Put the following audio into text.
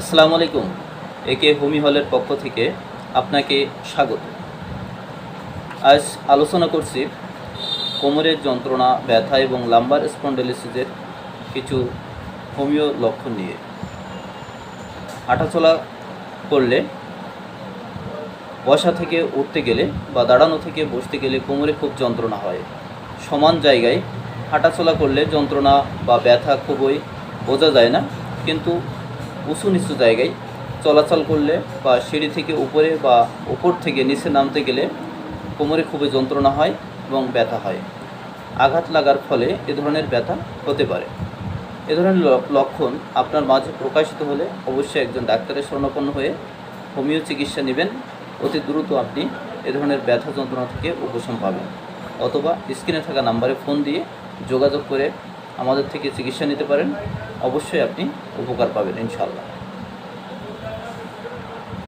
আসসালামু আলাইকুম। একে হোমি হলের পক্ষ থেকে আপনাকে স্বাগত। আজ আলোচনা করছি কোমরের যন্ত্রণা, ব্যথা এবং লাম্বার স্পন্ডেলিসিসের কিছু হোমিও লক্ষণ নিয়ে। হাঁটাচলা করলে বসা থেকে উঠতে গেলে বা দাঁড়ানো থেকে বসতে গেলে কোমরে খুব যন্ত্রণা হয়। সমান জায়গায় হাঁটাচলা করলে যন্ত্রণা বা ব্যথা খুবই বোঝা যায় না, কিন্তু উঁচু নিচু জায়গায় চলাচল করলে বা সিঁড়ি থেকে উপরে বা উপর থেকে নিচে নামতে গেলে কোমরে খুবই যন্ত্রণা হয় এবং ব্যথা হয়। আঘাত লাগার ফলে এ ধরনের ব্যথা হতে পারে। এ ধরনের লক্ষণ আপনার মাঝে প্রকাশিত হলে অবশ্যই একজন ডাক্তারের শরণাপন্ন হয়ে হোমিও চিকিৎসা নেবেন। অতি দ্রুত আপনি এ ধরনের ব্যথা যন্ত্রণা থেকে উপশম পাবেন। অথবা স্ক্রিনে থাকা নাম্বারে ফোন দিয়ে যোগাযোগ করে আমাদের থেকে চিকিৎসা নিতে পারেন। অবশ্যই আপনি উপকার পাবেন ইনশাআল্লাহ।